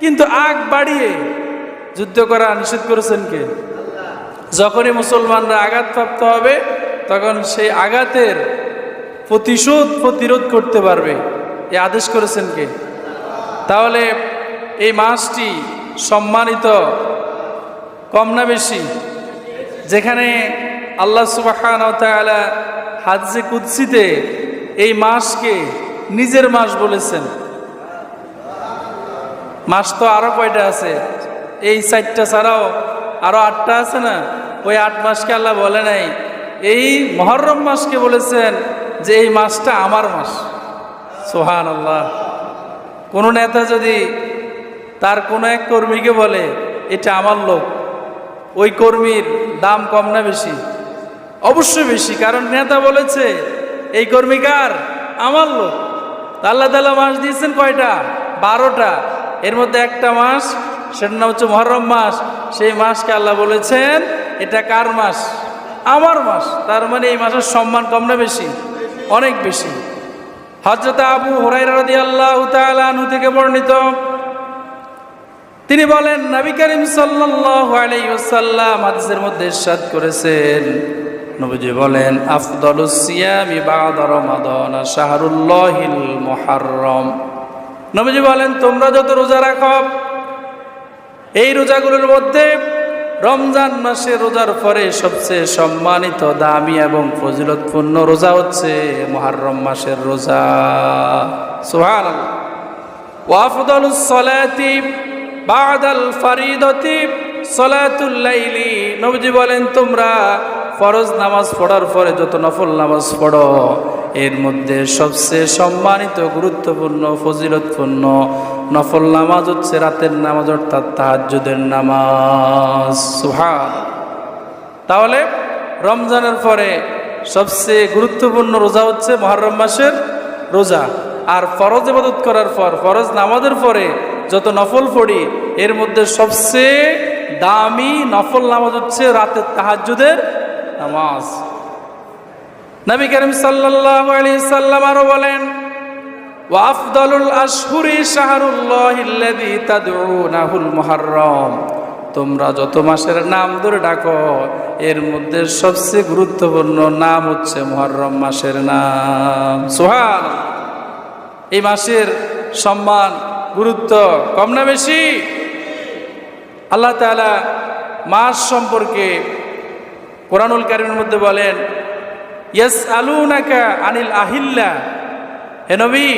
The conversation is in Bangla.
কিন্তু আগ বাড়িয়ে যুদ্ধ করা নিষেধ করেছেন কে? যখনই মুসলমানরা আঘাতপ্রাপ্ত হবে, তখন সেই আঘাতের প্রতিশোধ, প্রতিরোধ করতে পারবে। এ আদেশ করেছেন কে? তাহলে এই মাসটি সম্মানিত কম না বেশি? যেখানে আল্লাহ সুবাহান হাজে কুদ্সিতে এই মাসকে নিজের মাস বলেছেন। মাস তো আরও কয়টা আছে? এই চারটা ছাড়াও আরও আটটা আছে না? ওই আট মাসকে আল্লাহ বলে নাই। এই মহরম মাসকে বলেছেন যে এই মাসটা আমার মাস। সোহান আল্লাহ কোনো নেতা যদি তার কোনো এক কর্মীকে বলে, এটা আমার লোক। ওই কর্মীর দাম কম না বেশি? অবশ্যই বেশি, কারণ নেতা বলেছে, এই কর্মী কার? আমার লোক। আল্লাহ তালা মাস দিয়েছেন কয়টা? বারোটা। এর মধ্যে একটা মাস, সেটার নাম হচ্ছে মহরম মাস। সেই মাসকে আল্লাহ বলেছেন, এটা কার মাস? আমার মাস। তার মানে এই মাসের সম্মান কম না বেশি? অনেক বেশি। হজরত আবু হুরাইরা রাদিয়াল্লাহু তাআলা আনহু থেকে বর্ণিত। তিনি বলেন, নবী করিম ওয়াসাল্লাম হাদিসের মধ্যে ইরশাদ করেছেন। নবীজি বলেন, আফদালুস সিয়ামি বাদা রমাদান, শাহরুল্লাহিল মুহাররম। নবীজি বলেন, তোমরা যত রোজা রাখো, এই রোজাগুলোর মধ্যে রমজান মাসে রোজার পরে সবচেয়ে সম্মানিত, দামি এবং ফজিলতপূর্ণ রোজা হচ্ছে মহারম মাসের রোজা। সুবহানাল্লাহ। ওয়াফদালুস সালাতি বাদাল ফারিদতি সলাতুল লাইলি। নবীজি বলেন, তোমরা ফরজ নামাজ পড়ার পরে যত নফল নামাজ পড়ো এর মধ্যে সবচেয়ে সম্মানিত, গুরুত্বপূর্ণ, ফজিলতপূর্ণ নফল নামাজ হচ্ছে রাতের নামাজ, অর্থাৎ তাহাজ্জুদের নামাজ। সুহান তাহলে রমজানের পরে সবচেয়ে গুরুত্বপূর্ণ রোজা হচ্ছে মহরম মাসের রোজা। আর ফরজ ইবাদত করার পর, ফরজ নামাজের পরে যত নফল পড়ি, এর মধ্যে সবচেয়ে দামি নফল নামাজ হচ্ছে রাতের তাহাজ্জুদের নামাজ। নবী করিম সাল্লাল্লাহু আলাইহি সাল্লাম আরও বলেন ওয়াফদালুল আশহুরি শাহরুল্লাহিল্লাযী তাদউনাহুল মুহাররম। তোমরা যত মাসের নাম ধরে ডাকো, এর মধ্যে সবচেয়ে গুরুত্বপূর্ণ নাম হচ্ছে মুহররম মাসের নাম। সুহান এই মাসের সম্মান, গুরুত্ব কম না বেশি? আল্লাহ তাআলা মাস সম্পর্কে কোরআনুল কারিমের মধ্যে বলেন ইয়াস আলুনাকা আনিল আহিল্লা। হে নবী